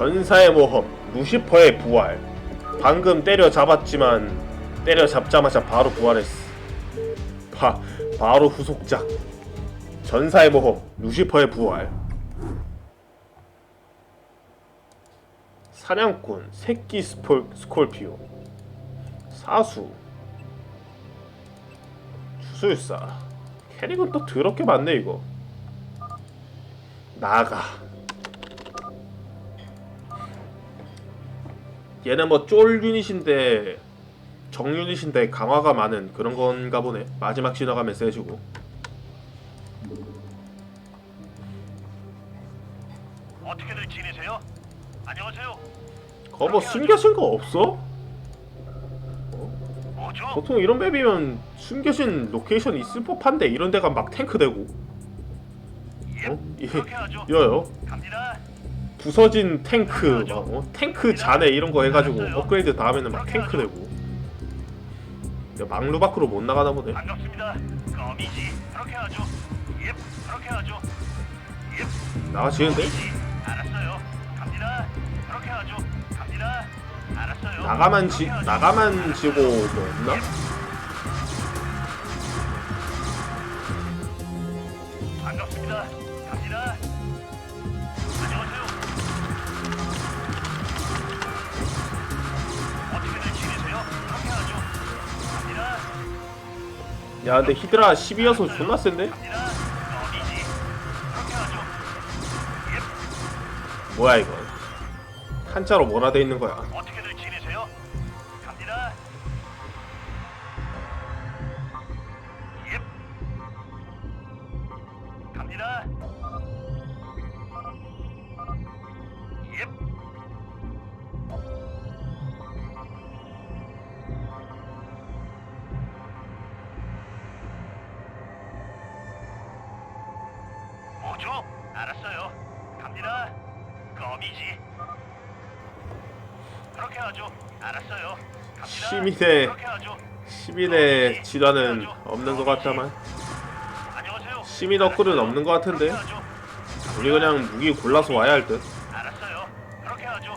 전사의 모험, 루시퍼의 부활. 방금 때려잡았지만 때려잡자마자 바로 부활했어. 바, 바로 후속작. 전사의 모험, 루시퍼의 부활. 사냥꾼, 새끼 스폴, 스콜피오. 사수. 주술사. 캐릭은 또 더럽게 많네 이거. 나가. 얘는 뭐 쫄 유닛인데 정 유닛인데 강화가 많은 그런 건가 보네. 마지막 지나가면 세지고. 어떻게들 지내세요? 안녕하세요. 거뭐 숨겨진 거 없어? 뭐죠? 보통 이런 맵이면 숨겨진 로케이션 있을 법한데 이런 데가 막 탱크 되고. 예, 어? 이- 그렇게 하죠. 이거요. 갑니다. 부서진 탱크 막 어? 탱크 잔해 이런 거 해가지고 업그레이드 다음에는 막 탱크 되고. 야, 막루 밖으로 못 나가나 보네. 반갑습니다. 거미지. 그렇게 하죠. 예, 그렇게 하죠. 예, 나가지는데? 거미지. 알았어요. 갑니다. 그렇게 하죠. 갑니다. 알았어요. 나가만 지 그렇게 하죠. 나가만 지고 뭐 없나? 야 근데 히드라 12여서 존나 센데? 뭐야 이거 한자로 뭐라 돼 있는 거야 어떻게 뭐죠? 알았어요. 갑니다. 거미지. 그렇게 하죠. 알았어요. 갑니다. 시민의 그렇게 하죠. 시민의 진화는 없는 것 같다만 안녕하세요. 시민 업글은 없는 것 같은데 그렇게 하죠. 우리 그냥 무기 골라서 와야 할 듯. 알았어요. 그렇게 하죠.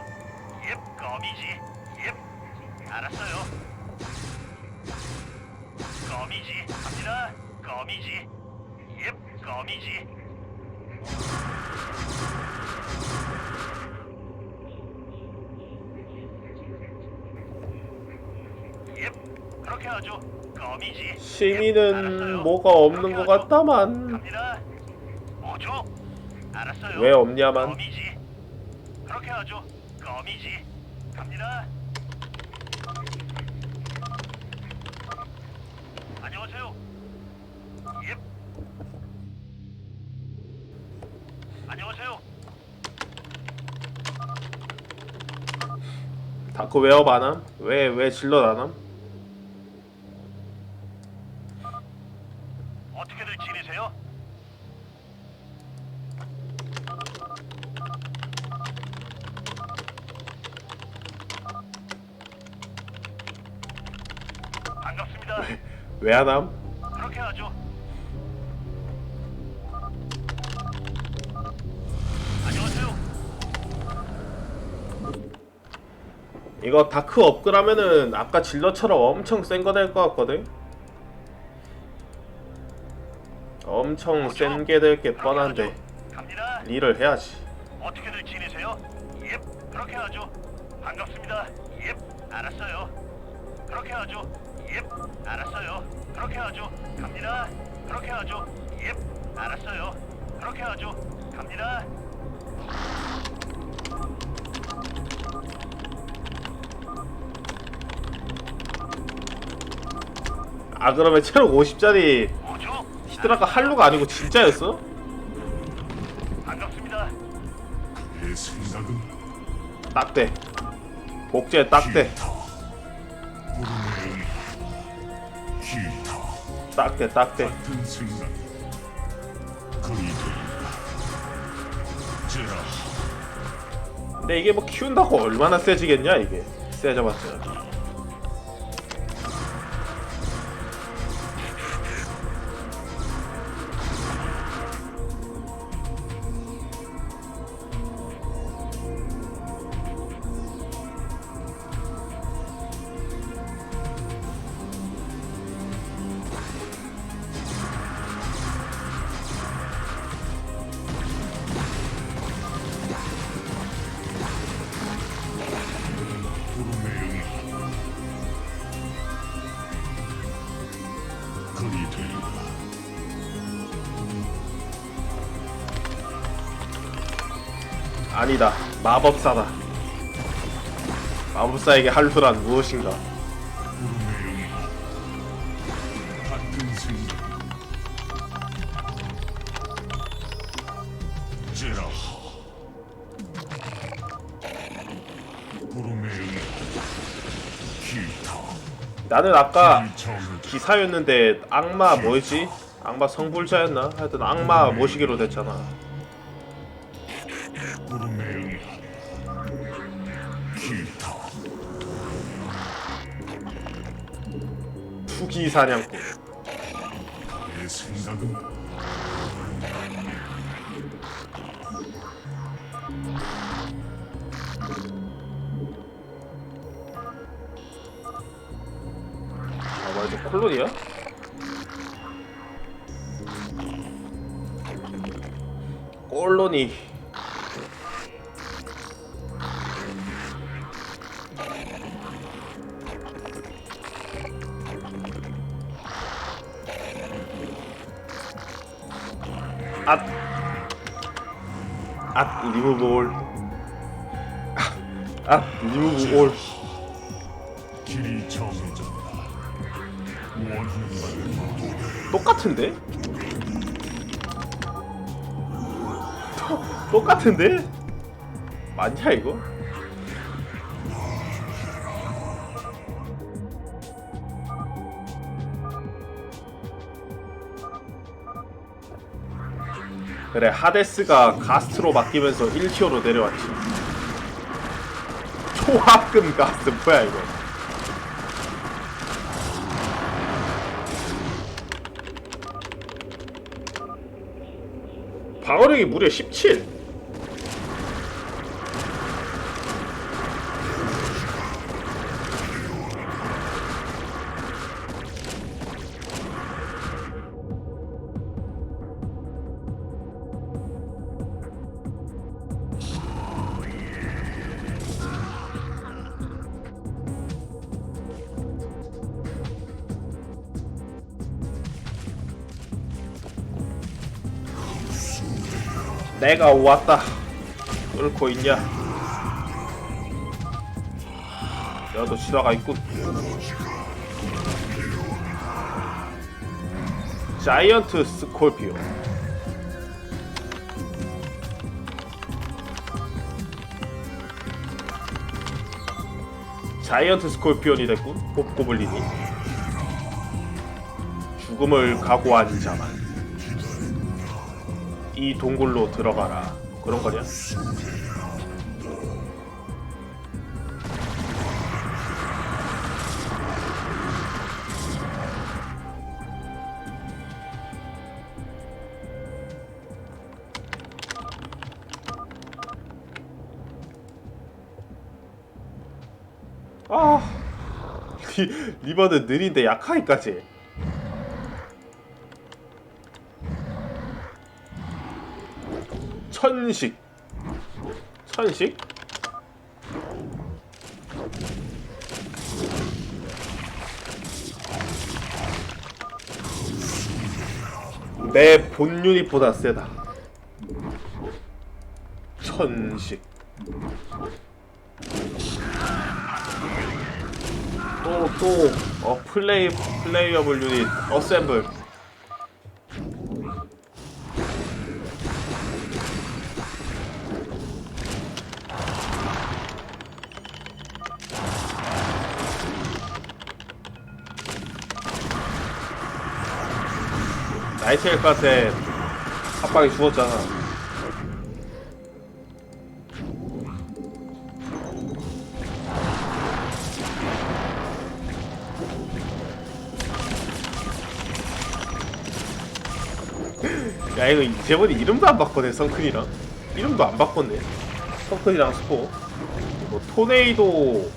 예, 거미지. 예, 알았어요. 거미지. 갑니다. 거미지. 예, 거미지. 예, 그렇게 하죠. 거미지. 예, 시민은 알았어요. 뭐가 없는 그렇게 것 하죠. 같다만 갑니다. 뭐죠? 알았어요. 왜 없냐만 거미지. 그렇게 하죠. 거미지. 갑니다. 안녕하세요. 예. 안녕하세요. 다크 웨어 반함? 왜 왜 질러 안함? 어떻게들 지내세요? 반갑습니다. 왜 안함? 그렇게 하죠. 안녕하세요. 이거 다크 업글하면은 아까 질러처럼 엄청 센 거 될 것 같거든? 엄청 센 게 될 게 뻔한데 갑니다. 릴을 해야지 어떻게들 지내세요? 예, 그렇게 하죠. 반갑습니다. 예, 알았어요. 그렇게 하죠. 예, 알았어요. 그렇게 하죠. 갑니다. 그렇게 하죠. 예, 알았어요. 그렇게 하죠. 갑니다. 아 그러면 체력 50짜리 뭐죠? 히드라가 할루가 아니고 진짜였어? 반갑습니다. 내 생각은 딱대 복제 딱대 기타 딱대 딱대. 같은 근데 이게 뭐 키운다고 얼마나 세지겠냐 이게. 세져봤자 아니다 마법사다 마법사에게 할루란 무엇인가 나는 아까 기사였는데 악마 뭐였지? 악마 성불자였나? 하여튼 악마 모시기로 됐잖아 투기 사냥꾼 아 맞아 콜론이야? 콜론이 앗! 앗 리무브 올앗 리무브 올 길이 정해졌다 똑같은데? 똑같은데? 맞냐 이거? 그래 하데스가 가스트로 바뀌면서 1티어로 내려왔지. 초합금 가스 뭐야 이거? 방어력이 무려 17 내가 왔다. 뚫고 있냐? 야너 지나가 있군. 자이언트 스콜피오 자이언트 스콜피온이 됐군 곱고블린이. 죽음을 각오한 자만 이 동굴로 들어가라 그런 거냐? 아 리, 리버는 느린데 약하기까지 천식. 천식? 내 본 유닛보다 세다. 천식. 또또 어 플레이 플레이어블 유닛. 어셈블 나이트 엘카한테 합방이 죽었잖아. 야 이거 이제번에 이름도 안 바꿨네 성큰이랑 이름도 안 바꿨네 성큰이랑 스포 뭐 토네이도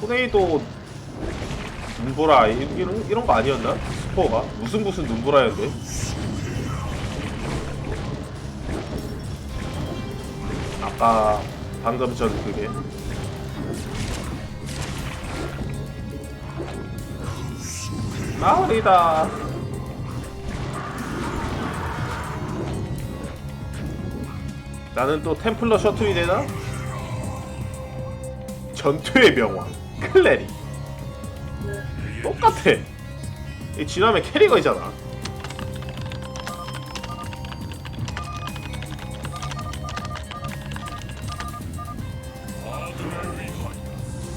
토네이도 눈보라 이- 이런 이런 거 아니었나? 스포가 무슨 무슨 눈보라였는데? 아까 방금 전 그게 마을이다. 나는 또 템플러 셔틀이 되나? 전투의 명왕 클레리 똑같아 이 지나면 캐리거이잖아.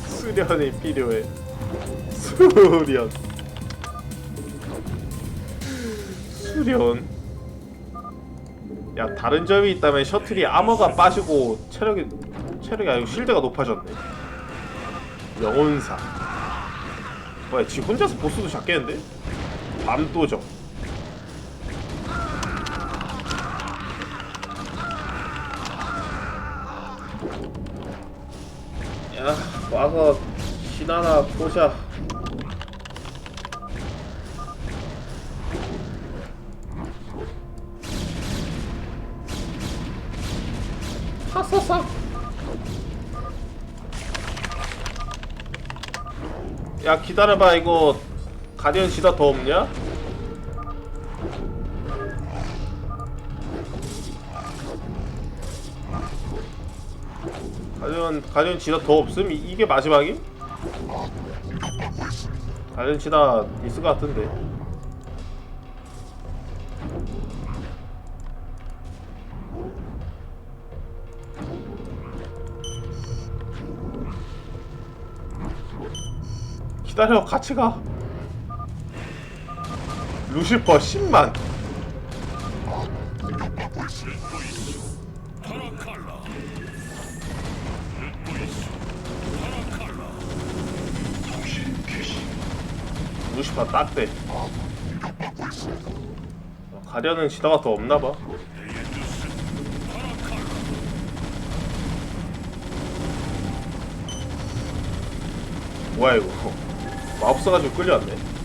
수련이 필요해. 수련. 수련. 야 다른 점이 있다면 셔틀이 아머가 빠지고 체력이 체력이 아니고 실드가 높아졌네. 영혼사. 뭐야 지 혼자서 보스도 잡겠는데? 밤도적 야 와서 신하나 보자 하사사 야 기다려봐 이거 가디언 지다 더 없냐? 가디언 가디언 지다 더 없음? 이, 이게 마지막임? 가디언 지다 있을 것 같은데 기다려 같이 가 루시퍼 10만. 루시퍼 딱대. 가려는 지다가 더 없나봐. 뭐야 이거. 마법 써가지고 끌려왔네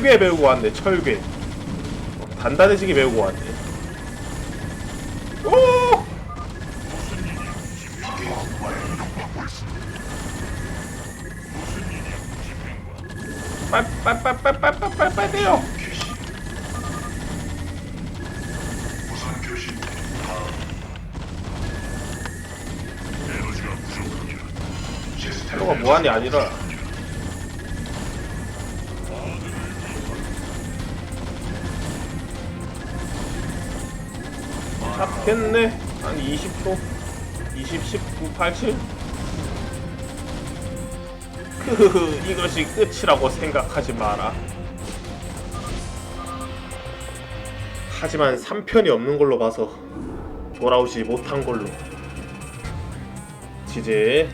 철괴 배우고 왔네 철괴 어, 단단해지게 배우고 왔네 오! 빨빨빨빨빨빨빨빨 돼요 에너지가 부족합니다. 시스템 텔로가 무한이 아니라 잡겠네. 한 20초. 20, 19, 87 크흐흐 이것이 끝이라고 생각하지 마라. 하지만 3편이 없는 걸로 봐서 돌아오지 못한 걸로. 지제